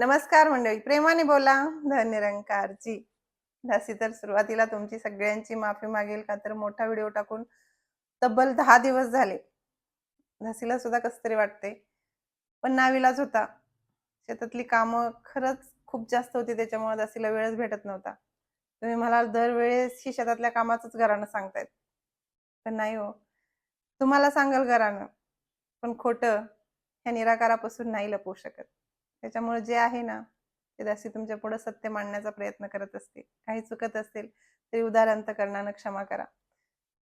नमस्कार मंडळी प्रेमाने बोला. धन्यरंकारजी धासी तर सुरुवातीला तुमची सगळ्यांची माफी मागेल का? तर मोठा व्हिडिओ टाकून तब्बल दहा दिवस झाले. दासीला सुद्धा कस तरी वाटते. पण नाविलाज होता. शेतातली कामं खरंच खूप जास्त होती त्याच्यामुळे दासीला वेळच भेटत नव्हता. तुम्ही मला दरवेळेस ही शेतातल्या कामाचंच घरानं सांगतायत. पण नाही हो. तुम्हाला सांगाल घरानं पण खोटं ह्या निराकारापासून नाही लपवू शकत. त्याच्यामुळे जे आहे ना ते दासी तुमच्यापुढे सत्य मांडण्याचा प्रयत्न करत असते काही चुकत असतील तरी उदाहरण करण्यानं क्षमा करा.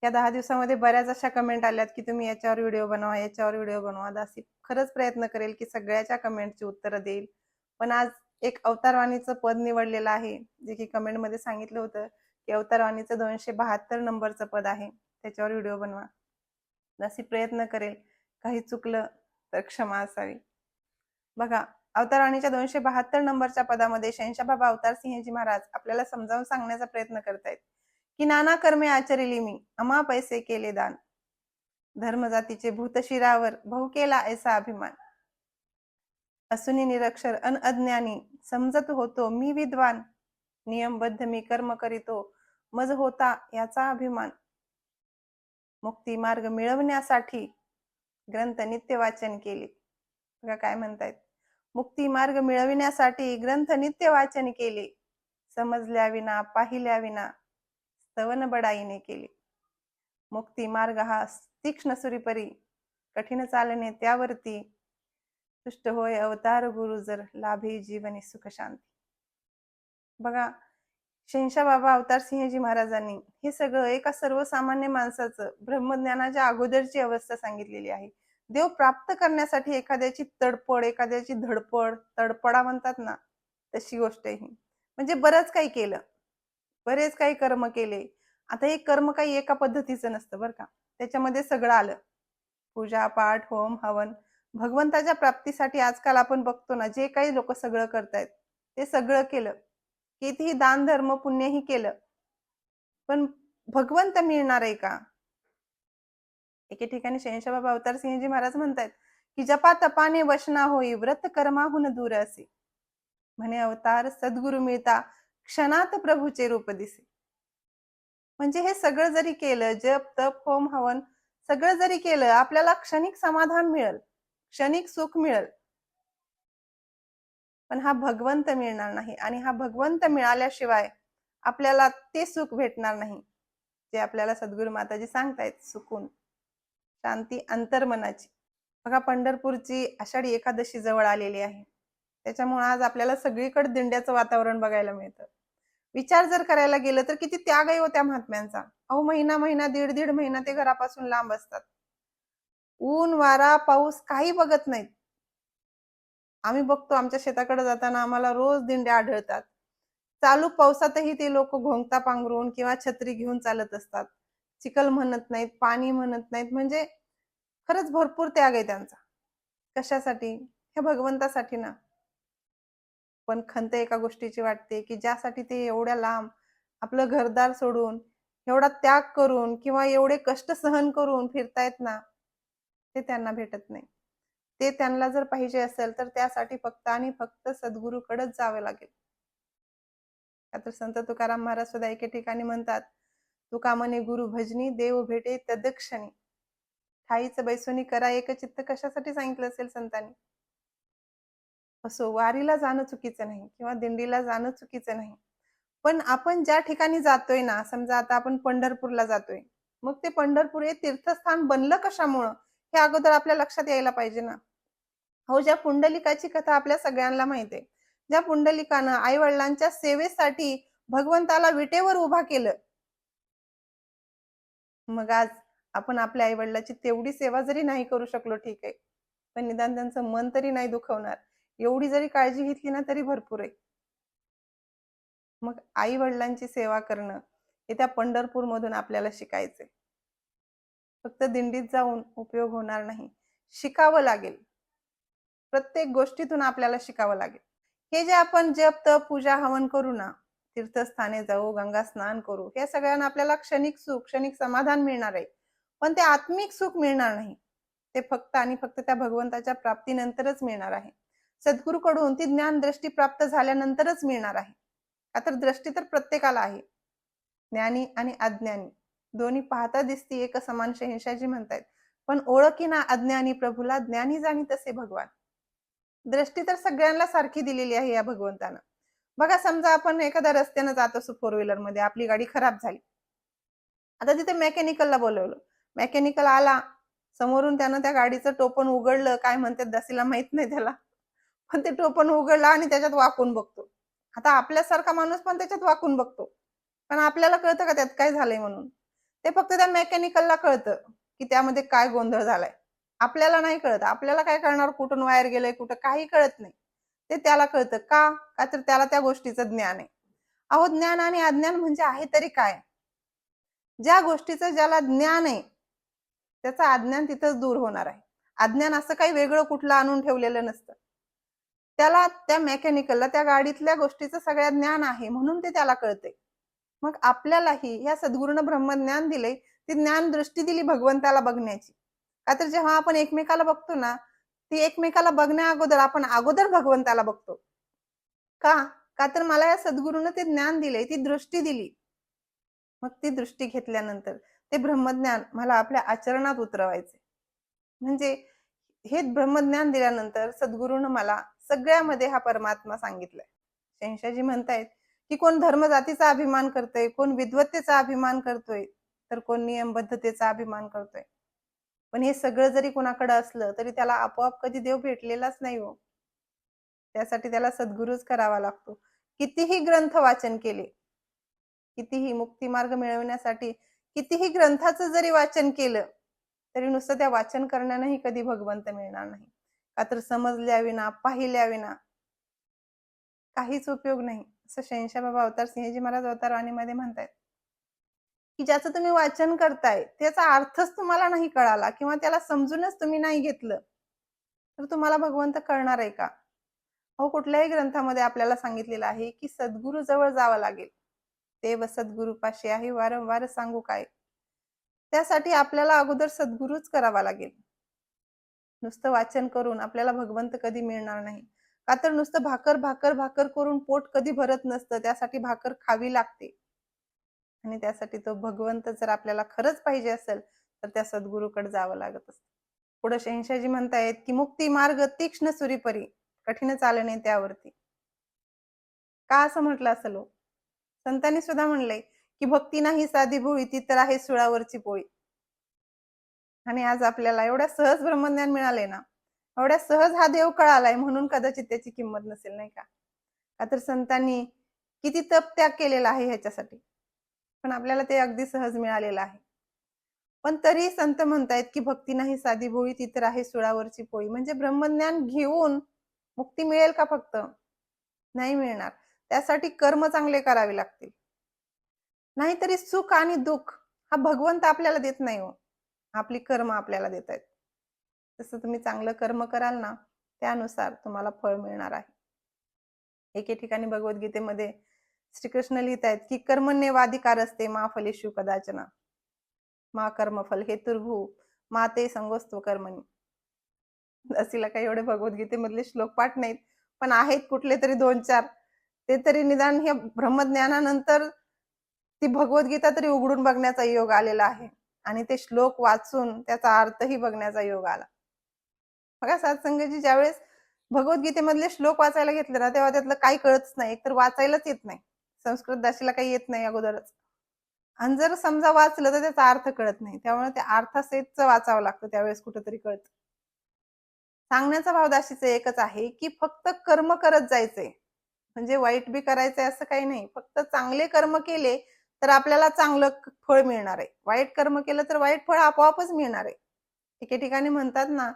या दहा दिवसामध्ये बऱ्याच अशा कमेंट आल्यात की तुम्ही याच्यावर व्हिडिओ बनवा याच्यावर व्हिडिओ बनवा. दासी खरंच प्रयत्न करेल की सगळ्याच्या कमेंटची उत्तरं देईल. पण आज एक अवतारवाणीचं पद निवडलेलं आहे जे की कमेंटमध्ये सांगितलं होतं की अवतारवाणीचं दोनशे बहात्तर नंबरचं पद आहे. त्याच्यावर व्हिडिओ बनवा. दासी प्रयत्न करेल. काही चुकलं तर क्षमा असावी. बघा अवतारवाणीच्या दोनशे बहात्तर नंबरच्या पदामध्ये शहनशाह अवतार सिंहजी महाराज आपल्याला समजावून सांगण्याचा प्रयत्न करतायत. की नाना कर्मे आचरिली मी अमा पैसे केले दान. धर्मजातीचे भूतशिरावर भाऊ केला ऐसा अभिमान. असुनी निरक्षर अन अज्ञानी समजत होतो मी विद्वान. नियमबद्ध मी कर्म करीतो मज होता याचा अभिमान. मुक्ती मार्ग मिळवण्यासाठी ग्रंथ नित्य वाचन केले. बघा काय म्हणतायत. मुक्ती मार्ग मिळविण्यासाठी ग्रंथ नित्य वाचन केले. समजल्याविना पाहिल्याविना स्तवन बडाईने केले. मुक्ती मार्ग हा तीक्ष्ण सुरीपरी कठीण चालणे त्यावरती. तुष्ट होय अवतार गुरु जर लाभे जीवनी सुख शांती. बघा शहशा बाबा अवतार सिंहजी महाराजांनी हे सगळं एका सर्वसामान्य माणसाचं ब्रह्मज्ञानाच्या अगोदरची अवस्था सांगितलेली आहे. देव प्राप्त करण्यासाठी एखाद्याची तडपड एखाद्याची धडपड तडपडा म्हणतात ना तशी गोष्ट ही. म्हणजे बरंच काही केलं. बरेच काही कर्म केले. आता हे कर्म काही एका पद्धतीचं नसतं बरं का. त्याच्यामध्ये सगळं आलं. पूजा पाठ होम हवन. भगवंताच्या प्राप्तीसाठी आजकाल आपण बघतो ना जे काही लोक सगळं करतायत ते सगळं केलं. कितीही दान धर्म पुण्यही केलं. पण भगवंत मिळणार आहे का? एके ठिकाणी शहनशाह बाबा अवतार सिंहजी महाराज म्हणतात की जपा तपाने वशना होई व्रत कर्माहून दूर असे. म्हणे अवतार सद्गुरु मिळता क्षणात प्रभूचे रूप दिसे. म्हणजे हे सगळं जरी केलं जप तप होम हवन सगळं जरी केलं आपल्याला क्षणिक समाधान मिळेल क्षणिक सुख मिळेल. पण हा भगवंत मिळणार नाही आणि हा भगवंत मिळाल्याशिवाय आपल्याला ते सुख भेटणार नाही जे आपल्याला सद्गुरु माताजी सांगतायत सुकून शांती अंतर्मनाची. बघा पंढरपूरची आषाढी एकादशी जवळ आलेली आहे. त्याच्यामुळे आज आपल्याला सगळीकडे दिंड्याचं वातावरण बघायला मिळतं. विचार जर करायला गेलं तर किती त्यागही होत्या महात्म्यांचा. अहो महिना महिना दीड दीड महिना ते घरापासून लांब असतात. ऊन वारा पाऊस काही बघत नाहीत. आम्ही बघतो आमच्या शेताकडे जाताना आम्हाला रोज दिंड्या आढळतात. चालू पावसातही ते लोक घोंगता पांघरून किंवा छत्री घेऊन चालत असतात. चिखल म्हणत नाहीत पाणी म्हणत नाहीत म्हणजे खरंच भरपूर त्याग आहे त्यांचा. कशासाठी? हे भगवंतासाठी ना. पण खंत एका गोष्टीची वाटते की ज्यासाठी ते एवढ्या लांब आपलं घरदार सोडून एवढा त्याग करून किंवा एवढे कष्ट सहन करून फिरतायत ना ते त्यांना भेटत नाही. ते त्यांना जर पाहिजे असेल तर त्यासाठी फक्त आणि फक्त सद्गुरूकडेच जावे लागेल. तर संत तुकाराम महाराज सुद्धा एके ठिकाणी म्हणतात तुकामने गुरु भजनी देव भेटे तदक्षणी. ठाईच बैसोनी करा एक चित्त कशासाठी सांगितलं असेल संतांनी? असो वारीला जाणं चुकीचं नाही किंवा दिंडीला जाणं चुकीचं नाही. पण आपण ज्या ठिकाणी जातोय ना समजा आता आपण पंढरपूरला जातोय मग ते पंढरपूर हे तीर्थस्थान बनलं कशामुळं? हे अगोदर आपल्या लक्षात यायला पाहिजे ना. हो ज्या पुंडलिकाची कथा आपल्या सगळ्यांना माहिती आहे. ज्या पुंडलिकानं आई वडिलांच्या सेवेसाठी भगवंताला विटेवर उभा केलं मग आज आपण आपल्या आई वडिलाची तेवढी सेवा जरी नाही करू शकलो ठीक आहे. पण निदान त्यांचं मन तरी नाही दुखवणार. एवढी जरी काळजी घेतली ना तरी भरपूर आहे. मग आई वडिलांची सेवा करणं हे त्या पंढरपूर मधून आपल्याला शिकायचंय. फक्त दिंडीत जाऊन उपयोग होणार नाही. शिकावं लागेल. प्रत्येक गोष्टीतून आपल्याला शिकावं लागेल. हे जे आपण जप तप पूजा हवन करू ना तीर्थस्थाने जाऊ गंगा स्नान करू या सगळ्यांना आपल्याला क्षणिक सुख क्षणिक समाधान मिळणार आहे. पण ते आत्मिक सुख मिळणार नाही. ते फक्त आणि फक्त त्या भगवंताच्या प्राप्तीनंतरच मिळणार आहे. सद्गुरूकडून ती ज्ञान दृष्टी प्राप्त झाल्यानंतरच मिळणार आहे. का तर दृष्टी तर प्रत्येकाला आहे. ज्ञानी आणि अज्ञानी. दोन्ही पाहता दिसती एक समान शहिंशाजी म्हणतायत पण ओळखीना अज्ञानी प्रभूला ज्ञानी जाणी तसे भगवान. दृष्टी तर सगळ्यांना सारखी दिलेली आहे या भगवंतानं. बघा समजा आपण एखाद्या रस्त्यानं जात असू फोर व्हीलरमध्ये आपली गाडी खराब झाली. आता तिथे मेकॅनिकलला बोलवलं. मेकॅनिकल आला. समोरून त्यानं त्या गाडीचं टोपण उघडलं. काय म्हणतात दसीला माहीत नाही त्याला. पण ते टोपण उघडलं आणि त्याच्यात वाकून बघतो. आता आपल्यासारखा माणूस पण त्याच्यात वाकून बघतो. पण आपल्याला कळतं का त्यात काय झालंय म्हणून? ते फक्त त्या मेकॅनिकलला कळतं की त्यामध्ये काय गोंधळ झालाय. आपल्याला नाही कळत. आपल्याला काय करणार? कुठून वायर गेलंय? कुठं? काही कळत नाही. ते त्याला कळतं. का? का तर त्याला त्या गोष्टीचं ज्ञान आहे. अहो ज्ञान आणि अज्ञान म्हणजे आहे तरी काय? ज्या गोष्टीचं ज्याला ज्ञान आहे त्याचं अज्ञान तिथंच दूर होणार आहे. अज्ञान असं काही वेगळं कुठलं आणून ठेवलेलं नसतं. त्याला त्या मेकॅनिकलला त्या गाडीतल्या गोष्टीचं सगळ्या ज्ञान आहे म्हणून ते त्याला कळते मग आपल्यालाही या सद्गुरूनं ब्रह्मज्ञान दिले ती ज्ञान दृष्टी दिली भगवंताला बघण्याची. का तर जेव्हा आपण एकमेकाला बघतो ना ती एकमेकाला बघण्या अगोदर आपण अगोदर भगवंताला बघतो. का? का तर मला या सद्गुरूनं ते ज्ञान दिले ती दृष्टी दिली. मग ती दृष्टी घेतल्यानंतर ते ब्रह्मज्ञान मला आपल्या आचरणात उतरवायचे म्हणजे हे ब्रह्मज्ञान दिल्यानंतर सद्गुरूनं मला सगळ्यामध्ये हा परमात्मा सांगितलाय. शहशाजी म्हणतायत की कोण धर्म जातीचा अभिमान करतोय कोण विद्वत्तेचा अभिमान करतोय तर कोण नियमबद्धतेचा अभिमान करतोय. पण हे सगळं जरी कोणाकडे असलं तरी त्याला आपोआप कधी देव भेटलेलाच नाही हो. त्यासाठी त्याला सद्गुरूच करावा लागतो. कितीही ग्रंथ वाचन केले कितीही मुक्तिमार्ग मिळवण्यासाठी कितीही ग्रंथाचं जरी वाचन केलं तरी नुसतं त्या वाचन करण्यानंही कधी भगवंत मिळणार नाही. का तर समजल्याविना पाहिल्याविना काहीच उपयोग नाही. असं शहनशाह बाबा अवतार सिंहजी महाराज अवतार वाणीमध्ये म्हणतायत. की ज्याचं तुम्ही वाचन करताय त्याचा अर्थच तुम्हाला नाही कळाला किंवा त्याला समजूनच तुम्ही नाही घेतलं तर तुम्हाला भगवंत कळणार आहे का? हो कुठल्याही ग्रंथामध्ये आपल्याला सांगितलेलं आहे की सद्गुरू जवळ जावं लागेल. ते व सद्गुरूपाशी आहे वारंवार सांगू काय? त्यासाठी आपल्याला अगोदर सद्गुरूच करावा लागेल. नुसतं वाचन करून आपल्याला भगवंत कधी मिळणार नाही. का तर नुसतं भाकर भाकर भाकर करून पोट कधी भरत नसतं त्यासाठी भाकर खावी लागते. आणि त्यासाठी तो भगवंत जर आपल्याला खरंच पाहिजे असेल तर त्या सद्गुरूकडे जावं लागत असतं. पुढे शहनशाजी म्हणतायत की मुक्ती मार्ग तीक्ष्ण सुरीपरी कठीण चालणे त्यावरती. का असं म्हटलं असेल हो? संतांनी सुद्धा म्हणलंय की भक्ती नाही साधी भोळी ती तर आहे सुळावरची पोळी. आणि आज आपल्याला एवढ्या सहज ब्रह्मज्ञान मिळाले ना एवढ्या सहज हा देव कळालाय म्हणून कदाचित त्याची किंमत नसेल नाही का? का तर संतांनी किती तप त्याग केलेला आहे ह्याच्यासाठी? पण आपल्याला ते अगदी सहज मिळालेलं आहे. पण तरी संत म्हणतायत की भक्ती नाही साधी भोळी ती तर आहे सुळावरची पोळी. म्हणजे ब्रह्मज्ञान घेऊन मुक्ती मिळेल का फक्त? नाही मिळणार. त्यासाठी कर्म चांगले करावे लागतील. नाहीतरी सुख आणि दुःख हा भगवंत आपल्याला देत नाही हो. आपली कर्म आपल्याला देत आहेत तसं तुम्ही चांगलं कर्म कराल ना त्यानुसार तुम्हाला फळ मिळणार आहे. एके ठिकाणी भगवद्गीतेमध्ये श्रीकृष्ण लिहित आहेत की कर्मण्यवाधिकार असते मा फलेशु कदाचना. मा कर्मफल हे तुर्भू मा ते कर्मणी. असीला काही एवढे भगवद्गीतेमधले श्लोक पाठ नाहीत पण आहेत कुठले तरी दोन चार. ते तरी निदान हे ब्रह्मज्ञानानंतर ती भगवद्गीता तरी उघडून बघण्याचा योग आलेला आहे. आणि ते श्लोक वाचून त्याचा अर्थही बघण्याचा योग आला. बघा सत्संगजी ज्यावेळेस भगवद्गीतेमधले श्लोक वाचायला घेतले ना तेव्हा त्यातलं काही कळतच नाही. एकतर वाचायलाच येत नाही. संस्कृत दाशीला काही येत नाही अगोदरच. आणि जर समजा वाचलं तर त्याचा अर्थ कळत नाही. त्यामुळे ते अर्थासहितच वाचावं लागतं त्यावेळेस कुठंतरी कळत. सांगण्याचा भाव दाशीचं एकच आहे की फक्त कर्म करत जायचंय. म्हणजे वाईट बी करायचंय असं काही नाही. फक्त चांगले कर्म केले तर आपल्याला चांगलं फळ मिळणार आहे. वाईट कर्म केलं तर वाईट फळ आपोआपच मिळणार आहे. एके ठिकाणी म्हणतात ना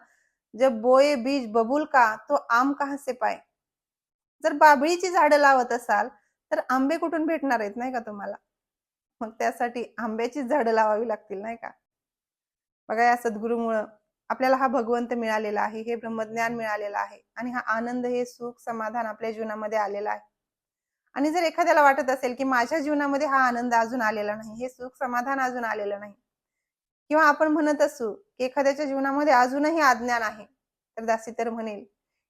जब बोये बीज बबूल का तो आम कहा से पाय जर बाबळीची झाडं लावत असाल तर आंबे कुठून भेटणार आहेत नाही का तुम्हाला? मग त्यासाठी आंब्याचीच झाडं लावावी लागतील नाही का? बघा या सद्गुरूमुळं आपल्याला हा भगवंत मिळालेला आहे हे ब्रह्मज्ञान मिळालेलं आहे आणि हा आनंद हे सुख समाधान आपल्या जीवनामध्ये आलेला आहे. आणि जर एखाद्याला वाटत असेल की माझ्या जीवनामध्ये हा आनंद अजून आलेला नाही हे सुख समाधान अजून आलेलं नाही किंवा आपण म्हणत असू की एखाद्याच्या जीवनामध्ये अजूनही अज्ञान आहे तर दासी तर म्हणेल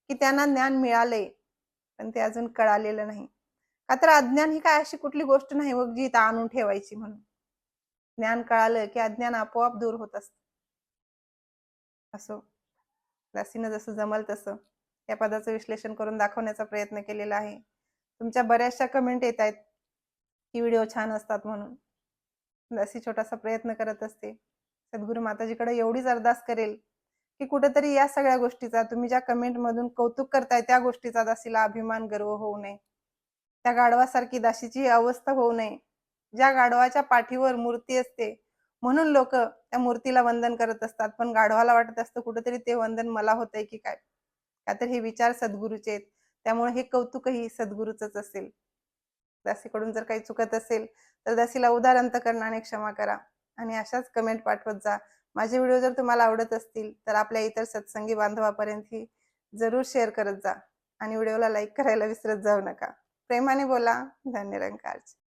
की त्यांना ज्ञान मिळालंय पण ते अजून कळालेलं नाही. का तर अज्ञान ही काय अशी कुठली गोष्ट नाही बघ जी इथं आणून ठेवायची म्हणून. ज्ञान कळालं की अज्ञान आपोआप दूर होत असत. असो. लसीनं जसं जमल तसं. या पदाचं विश्लेषण करून दाखवण्याचा प्रयत्न केलेला आहे. तुमच्या बऱ्याचशा कमेंट येत आहेत की व्हिडिओ छान असतात म्हणून. लसी छोटासा प्रयत्न करत असते. सद्गुरू माताजीकडे एवढीच अरदास करेल की कुठेतरी या सगळ्या गोष्टीचा तुम्ही ज्या कमेंट मधून कौतुक करताय त्या गोष्टीचा दासीला अभिमान गर्व होऊ नये. त्या गाढवासारखी दासीची अवस्था होऊ नये. ज्या गाढवाच्या पाठीवर मूर्ती असते म्हणून लोक त्या मूर्तीला वंदन करत असतात. पण गाढवाला वाटत असतं कुठेतरी ते वंदन मला होतंय की काय? का तर हे विचार सद्गुरूचे आहेत. त्यामुळे हे कौतुकही सद्गुरूच असेल. दासीकडून जर काही चुकत असेल तर दासीला उदार अंतकरणाने क्षमा करा. आणि अशाच कमेंट पाठवत जा. माझे व्हिडिओ जर तुम्हाला आवडत असतील तर आपल्या इतर सत्संगी बांधवापर्यंत ही जरूर शेअर करत जा. आणि व्हिडिओला लाईक करायला विसरत जाऊ नका. प्रेमाने बोला. धन्यरंकारची